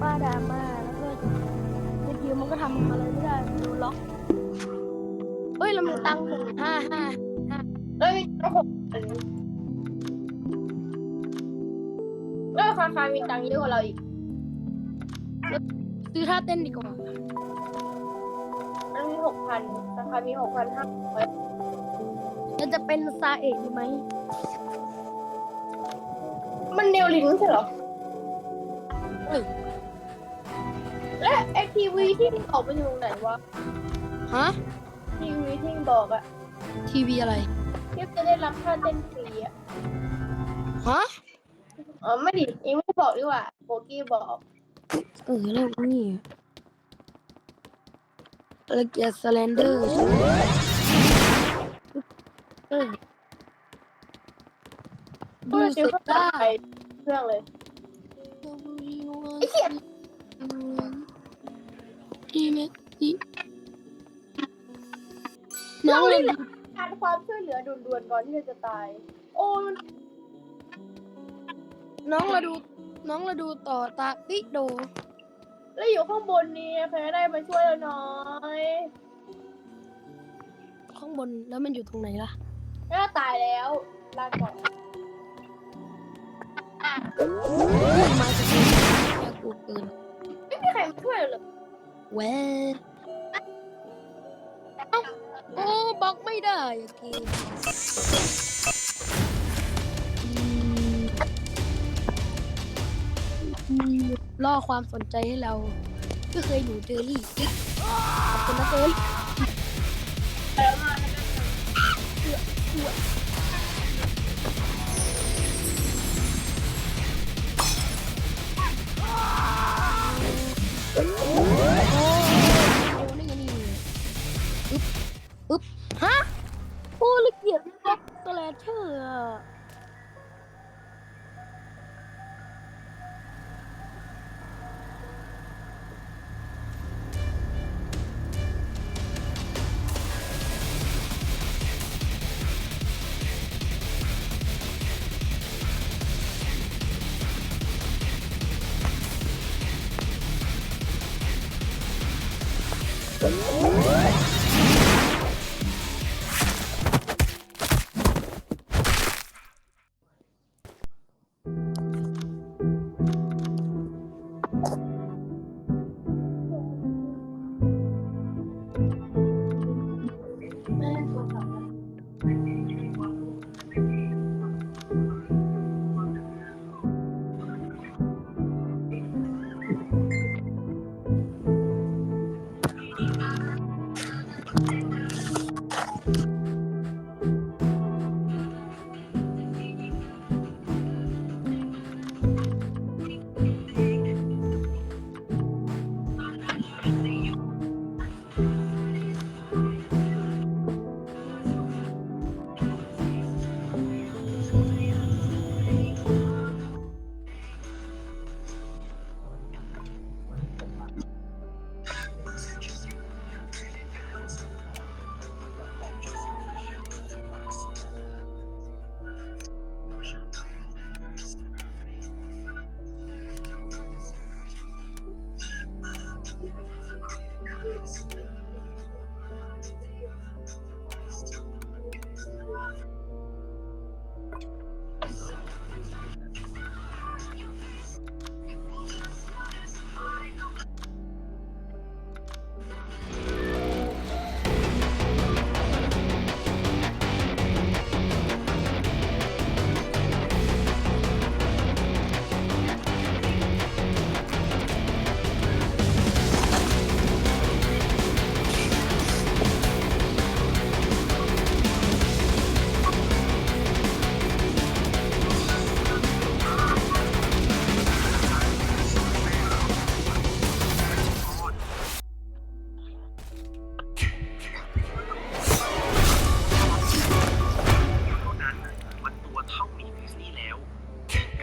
ปลาดามาแล้วก็สกิลมันก็ทำอะไรไม่ได้โดนล็อกเฮ้ยเรามีตังค์ห้าห้าเอ้ยต้องหกอันนี้แล้คาคามีตังค์เยอะกว่าเราอีกซื้อท่าเต้นดีกว่ามันมีหกพันคาคามีหกพันห้าร้อยแล้วจะเป็นซาเอะดีไหม มันเนวลินไม่ใช่เหรอ ไอทีวีที่มึงออกไปอยู่ตรงไหนวะฮะ ทีวีที่มึงบอกอะทีวีอะไรที่จะได้รับค่าเต้นฟรีอะฮะ อ๋อไม่ดิเองไม่บอกดีกว่าโบกี้บอกเออเรื่องนี้ละเกียสแลนเดอร์เออเพื่อจะเข้าไปเครื่องเลย ไอ้เหี้ย ที่เมติน้น้อองงเลเลยยการความช่วยเหลือด่วนๆก่อนที่จะตาย โอ้มันน้องเราดู น้องเราดูต่อตาติโด แล้วอยู่ข้างบนนี่ใครได้มาช่วยเราหน่อยข้างบนแล้วมันอยู่ตรงไหนล่ะแล้วตายแล้วลาก่อนมาจากไหนแค่กูเกินไม่มีใครมาช่วยเราเลย แหวเอ้าโอ้บล็อกไม่ได้โอเคล่อความสนใจให้เรา ก็เคยหนูเจอรี่ขอบคุณนะเจอรี่ ดรถตเลเชอร์โอ้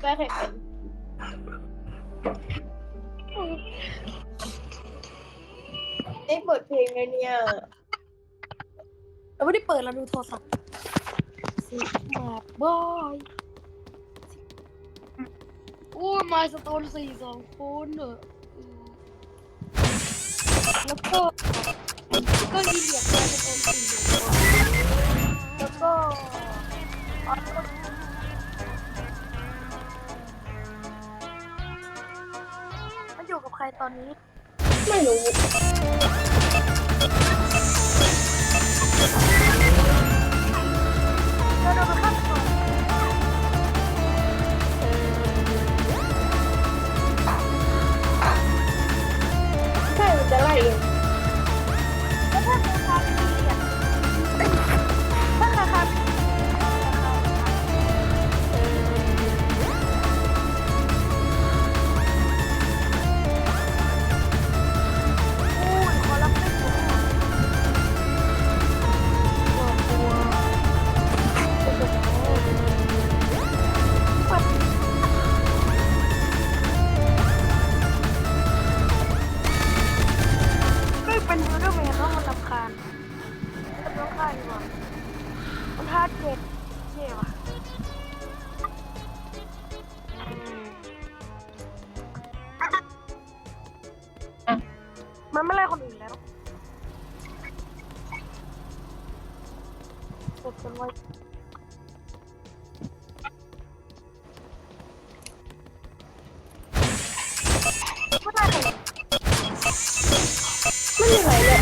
แต่สุดท้ายไม่งก็กลายเป็นแต่กระทืบให้แมนได้เปิดเพลงเลยเนี่ยเราไม่ได้เปิดเราดูโทรศัพท์สิมาบอยโอ้มาสโตนสี่สองคนเนอะแล้วก็ก็อีเดียกมาสโตนสี่แล้วก็ออส ใครตอนนี้ ไม่รู้ มันไม่ไล่คนอื่นแล้วกดกันไว้ไม่ได้เลยไม่มีไหนเลย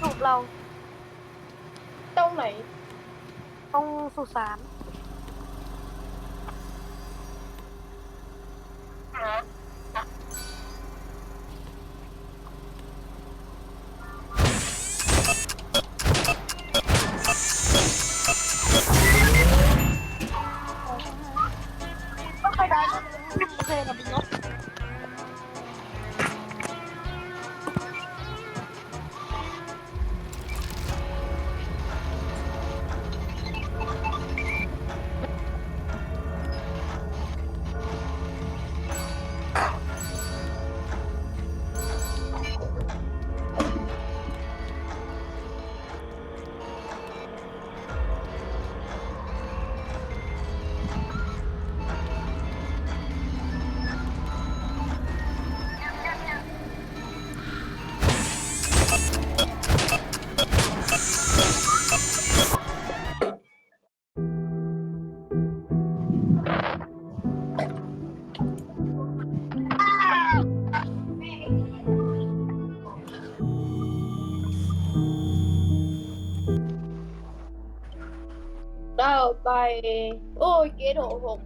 ถูกเราตรงไหน ตรงสุสานก็ ก้าเอาไป โอ้ยเกตหกหก